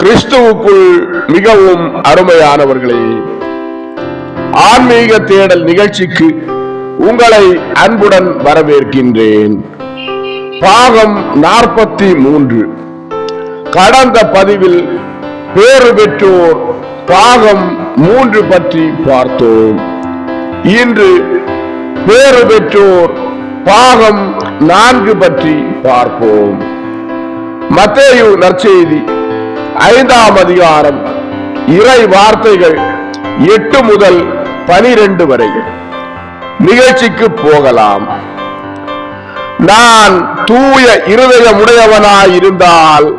கிறிஸ்துவுக்குள் மிகவும் அருமையானவர்களே ஆன்மீக தேடல் நிகழ்ச்சிக்கு உங்களை அன்புடன் வரவேற்கின்றேன். பாகம் நாற்பத்தி மூன்று கடந்த பதிவில் பேறு பெற்றோர் பாகம் மூன்று பற்றி பார்த்தோம். இன்று பேறு பெற்றோர் பாகம் நான்கு பற்றி பார்ப்போம். மத்தேயு நற்செய்தி ஐந்தாம் அதிகாரம் இறை வார்த்தைகள் எட்டு முதல் பனிரெண்டு வரை நிகழ்ச்சிக்கு போகலாம். நான் தூய இருதயமுடையவனாய் இருந்தால்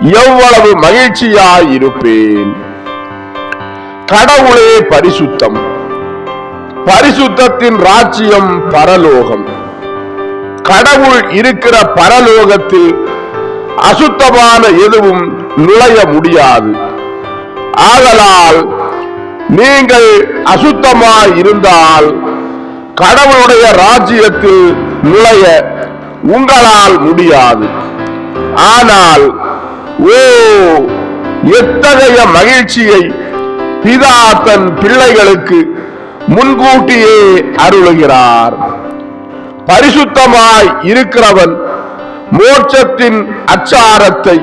எவ்வளவு மகிழ்ச்சியாய் இருப்பேன் கடவுளே பரிசுத்தம். பரிசுத்தத்தின் ராஜ்யம் பரலோகம். கடவுள் இருக்கிற பரலோகத்தில் அசுத்தமான எதுவும் நுழைய முடியாது. ஆதலால் நீங்கள் அசுத்தமாய் இருந்தால் கடவுளுடைய ராஜ்யத்தில் நுழைய உங்களால் முடியாது. ஆனால் ஓ எத்தகைய மகிழ்ச்சியை பிதா தன் பிள்ளைகளுக்கு முன்கூட்டியே அருளுகிறார். பரிசுத்தமாய் இருக்கிறவன் மோட்சத்தின் அச்சாரத்தை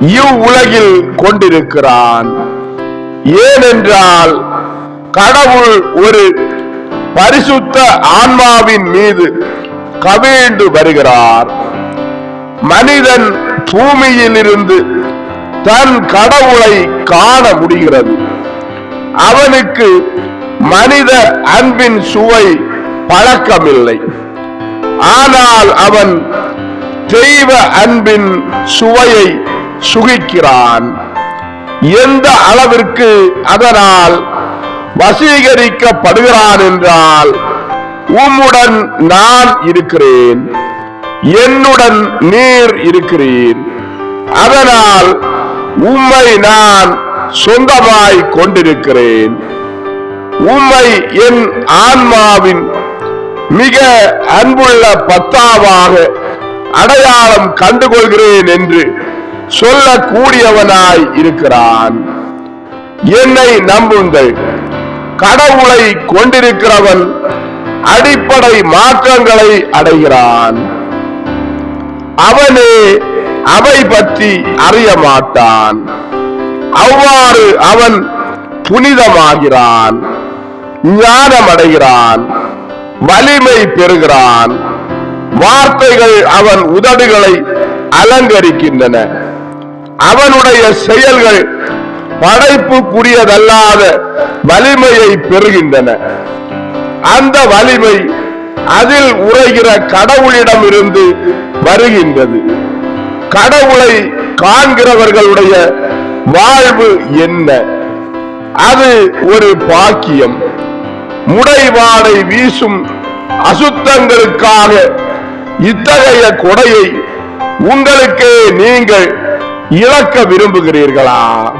இவ்வுலகில் கொண்டிருக்கிறான். ஏனென்றால் கடவுள் ஒரு பரிசுத்த ஆன்மாவின் மீது கவிழ்ந்து வருகிறார். மனிதன் பூமியிலிருந்து தன் கடவுளை காண முடிகிறது. அவனுக்கு மனித அன்பின் சுவை பழக்கமில்லை. ஆனால் அவன் தெய்வ அன்பின் சுவையை சுகிக்கிறான். எந்த அளவிற்கு அதனால் வசீகரிக்கப்படுகிறான் என்றால் உம்முடன் நான் இருக்கிறேன் என்னுடன் நீர் இருக்கிறீர். அதனால் உம்மை நான் சொந்தமாய் கொண்டிருக்கிறேன். உம்மை என் ஆன்மாவின் மிக அன்புள்ள பத்தாவாக அடையாளம் கண்டுகொள்கிறேன் என்று சொல்லக்கூடியவனாய் இருக்கிறான். என்னை நம்புங்கள். கடவுளை கொண்டிருக்கிறவன் அடிப்படை மாற்றங்களை அடைகிறான். அவனே அவை பற்றி அறிய மாட்டான். அவ்வாறு அவன் புனிதமாகிறான். ஞானமடைகிறான். வலிமை பெறுகிறான். வார்த்தைகள் அவன் உதடுகளை அலங்கரிக்கின்றன. அவனுடைய செயல்கள் படைப்புக்குரியதல்லாத வலிமையை பெறுகின்றன. அந்த வலிமை அதில் உரைகிற கடவுளிடம் இருந்து வருகின்றது. கடவுளை காண்கிறவர்களுடைய வாழ்வு என்ன? அது ஒரு பாக்கியம். முடைவாடை வீசும் அசுத்தங்களுக்காக இத்தகைய கொடையை உங்களுக்கே நீங்கள் இழக்க விரும்புகிறீர்களா?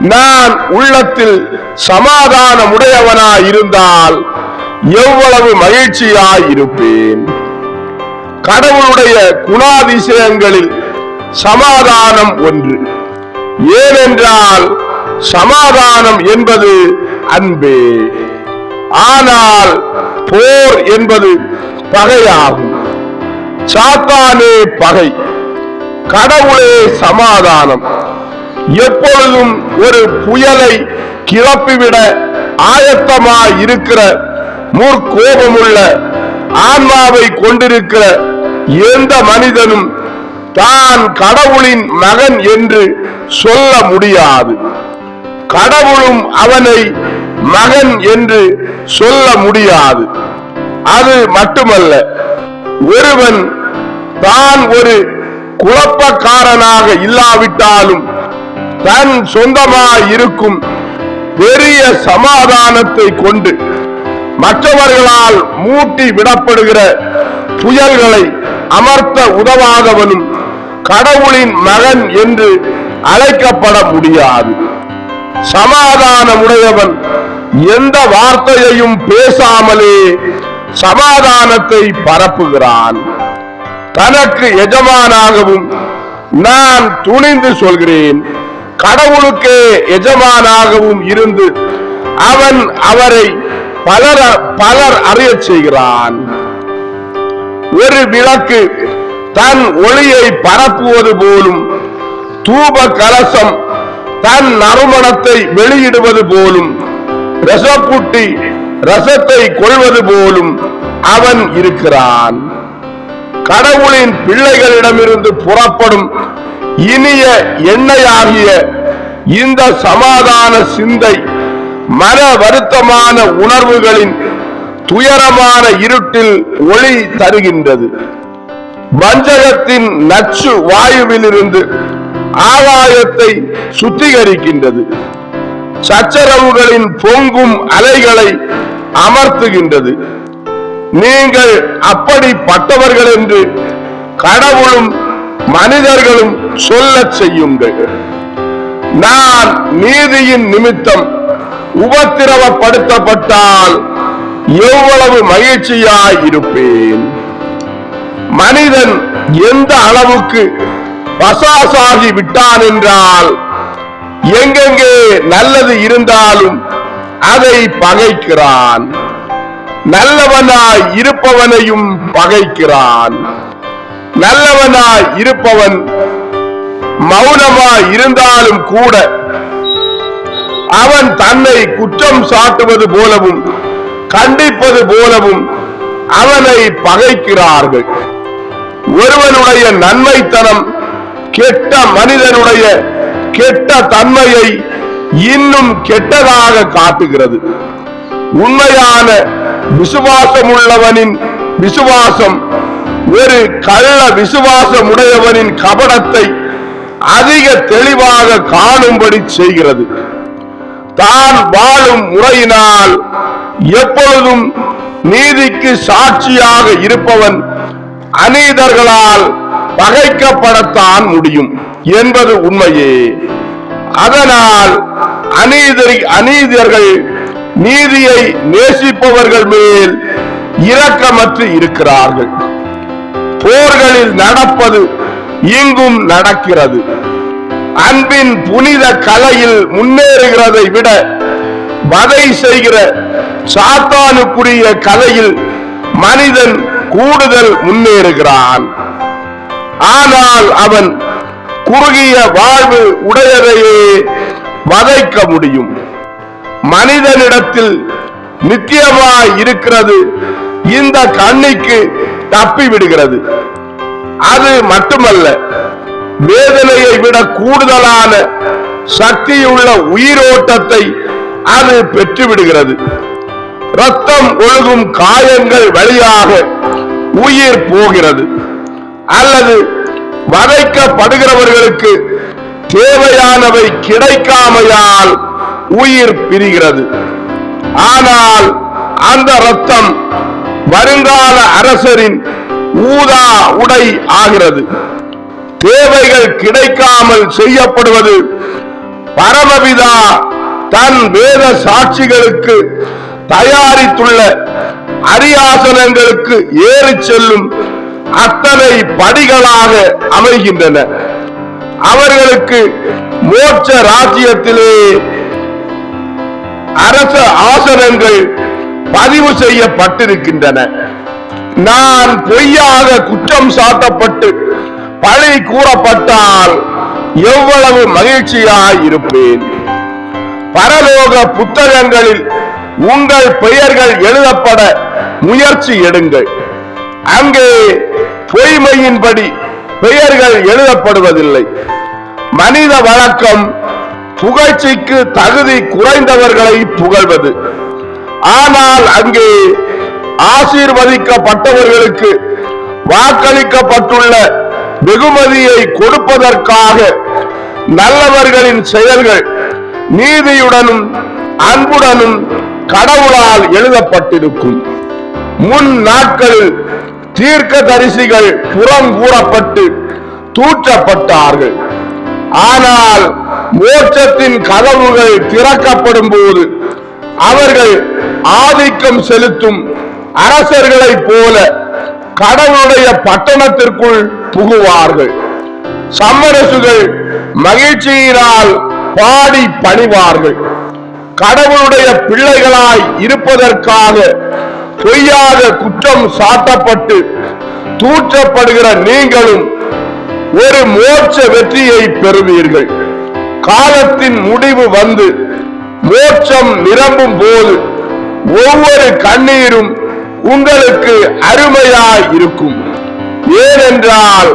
நான் உள்ளத்தில் சமாதானம் உடையவனாய் இருந்தால் எவ்வளவு மகிழ்ச்சியாய் இருப்பேன்? கடவுளுடைய குணாதிசயங்களில் சமாதானம் ஒன்று. ஏனென்றால் சமாதானம் என்பது அன்பே. ஆனால் போர் என்பது பகையாகும். சாத்தானே பகை. கடவுளே சமாதானம். எப்பொழுதும் ஒரு புயலை கிளப்பிவிட ஆயத்தமாய் இருக்கிற முற்கோபமுள்ள ஆன்மாவை கொண்டிருக்கிற எந்த மனிதனும் தான் கடவுளின் மகன் என்று சொல்ல முடியாது. கடவுளும் அவனை மகன் என்று சொல்ல முடியாது. அது மட்டுமல்ல ஒருவன் தான் ஒரு குழப்பக்காரனாக இல்லாவிட்டாலும் தன் சொந்தமாய் இருக்கும் பெரிய சமாதானத்தை கொண்டு மற்றவர்களால் மூட்டி விடப்படுகிற புயல்களை அமர்த்த உதவாதவனும் கடவுளின் மகன் என்று அழைக்கப்பட முடியாது. சமாதானமுடையவன் எந்த வார்த்தையையும் பேசாமலே சமாதானத்தை பரப்புகிறான். தனக்கு எஜமானாகவும் நான் துணிந்து சொல்கிறேன். கடவுளுக்கே எஜமானாகவும் இருந்து அவன் அவரை பலர் பலர் அறியச் செய்கிறான். ஒரு விளக்கு தன் ஒளியை பரப்புவது போலும் தூப கலசம் தன் நறுமணத்தை வெளியிடுவது போலும் ரசப்புட்டி ரசத்தை கொள்வது போலும் அவன் இருக்கிறான். கடவுளின் பிள்ளைகளிடமிருந்து புறப்படும் இனிய எண்ணெயாகிய இந்த சமாதான சிந்தை மன வருத்தமான உணர்வுகளின் துயரமான இருட்டில் ஒளி தருகின்றது. வஞ்சகத்தின் நச்சு வாயுவிலிருந்து ஆகாயத்தை சுத்திகரிக்கின்றது. சச்சரவுகளின் பொங்கும் அலைகளை அமர்த்துகின்றது. நீங்கள் அப்படிப்பட்டவர்கள் என்று கடவுளும் மனிதர்களும் சொல்ல செய்யுங்கள். நான் நீதியின் நிமித்தம் உபத்திரவப்படுத்தப்பட்டால் எவ்வளவு மகிழ்ச்சியாய் இருப்பேன். மனிதன் எந்த அளவுக்கு பசாசாகி விட்டான் என்றால் எங்கெங்கே நல்லது இருந்தாலும் அதை பகைக்கிறான். நல்லவனாய் இருப்பவனையும் பகைக்கிறான். நல்லவனாய் இருப்பவன் மௌனமாய் இருந்தாலும் கூட அவன் தன்னை குற்றம் சாட்டுவது போலவும் கண்டிப்பது போலவும் அவனை பகைக்கிறார்கள். ஒருவனுடைய நன்மைத்தனம் கெட்ட மனிதனுடைய கெட்ட தன்மையை இன்னும் கெட்டதாக காட்டுகிறது. உண்மையான விசுவாசம் உள்ளவனின் விசுவாசம் ஒரு கள்ள விசுவாசம் உடையவனின் கபடத்தை அதிக தெளிவாக காணும்படி செய்கிறது. தான் வாழும் முறையினால் எப்பொழுதும் நீதிக்கு சாட்சியாக இருப்பவன் அநீதர்களால் பகைக்கப்படத்தான் முடியும் என்பது உண்மையே. அதனால் அநீதி அநீதியர்கள் நீதியை நேசிப்பவர்கள் மேல் இரக்கமற்று இருக்கிறார்கள். போர்களில் நடப்பது இங்கும் நடக்கிறது. அன்பின் புனித கலையில் முன்னேறுகிறதை விட வதை செய்கிற சாத்தானுக்குரிய கலையில் மனிதன் கூடுதல் முன்னேறுகிறான். ஆனால் அவன் குறுகிய வாழ்வு உடையதையே வதைக்க முடியும். மனிதனிடத்தில் நித்தியமாய் இருக்கிறது. இந்த கண்ணிக்கு தப்பி விடுகிறது. அது மட்டுமல்ல வேதனையை விட கூடுதலான சக்தியுள்ள உயிரோட்டத்தை அது பெற்றுவிடுகிறது. ரத்தம் ஒழுகும் காயங்கள் வழியாக உயிர் போகிறது. அல்லது வதைக்கப்படுகிறவர்களுக்கு தேவையானவை கிடைக்காமையால் உயிர் பிரிகிறது. ஆனால் அந்த ரத்தம் வருங்கால அரசரின் ஊதா உடை ஆகிறது. தேவைகள் கிடைக்காமல் செய்யப்படுவது பரமபிதா தன் வேத சாட்சிகளுக்கு தயாரித்துள்ள அரியாசனங்களுக்கு ஏறி செல்லும் அத்தனை படிகளாக அமைகின்றன. அவர்களுக்கு மோட்ச ராஜ்யத்திலே அரச ஆசனங்கள் பதிவு செய்யப்பட்டிருக்கின்றன. நான் பொய்யாக குற்றம் சாட்டப்பட்டு பழி கூறப்பட்டால் எவ்வளவு மகிழ்ச்சியாய் இருப்பேன். பரலோக புத்தகங்களில் உங்கள் பெயர்கள் எழுதப்பட முயற்சி எடுங்கள். அங்கே பொய்மையின்படி பெயர்கள் எழுதப்படுவதில்லை. மனித வழக்கம் புகழ்ச்சிக்கு தகுதி குறைந்தவர்களை புகழ்வது. ஆனால் அங்கே ஆசீர்வதிக்கப்பட்டவர்களுக்கு வாக்களிக்கப்பட்டுள்ள வெகுமதியை கொடுப்பதற்காக நல்லவர்களின் செயல்கள் நீதியுடனும் அன்புடனும் கடவுளால் எழுதப்பட்டிருக்கும். முன் நாட்களில் தீர்க்க தரிசிகள் புறங்கூறப்பட்டு தூற்றப்பட்டார்கள். ஆனால் மோட்சத்தின் கதவுகள் திறக்கப்படும் போது அவர்கள் ஆதிக்கம் செலுத்தும் அரசர்களைப் போல கடவுளுடைய பட்டணத்திற்குள் புகுவார்கள். சம்மரசுகள் மகிழ்ச்சியினால் பாடி பணிவார்கள். கடவுளுடைய பிள்ளைகளாய் இருப்பதற்காக பொய்யாக குற்றம் சாட்டப்பட்டு தூற்றப்படுகிற நீங்களும் ஒரு மோட்ச வெற்றியை பெறுவீர்கள். காலத்தின் முடிவு வந்து மோட்சம் நிரம்பும் போது ஒவ்வொரு கண்ணீரும் உங்களுக்கு அருமையாய் இருக்கும். ஏனென்றால்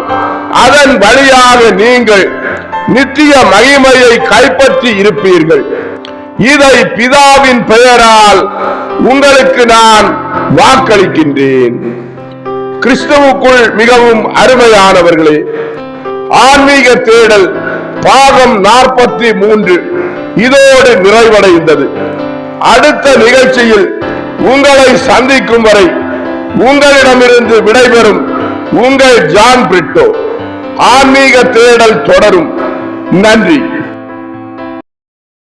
அதன் வழியாக நீங்கள் நித்திய மகிமையை கைப்பற்றி இருப்பீர்கள். இதை பிதாவின் பெயரால் உங்களுக்கு நான் வாக்களிக்கின்றேன். கிறிஸ்துவுக்குள் மிகவும் அருமையானவர்களே ஆன்மீக தேடல் பாகம் நாற்பத்தி மூன்று. இதோடு நிறைவடைந்தது. அடுத்த நிகழ்ச்சியில் உங்களை சந்திக்கும் வரை உங்களிடமிருந்து விடைபெறும் உங்கள் ஜான் பிரிட்டோ. ஆன்மீக தேடல் தொடரும். நன்றி.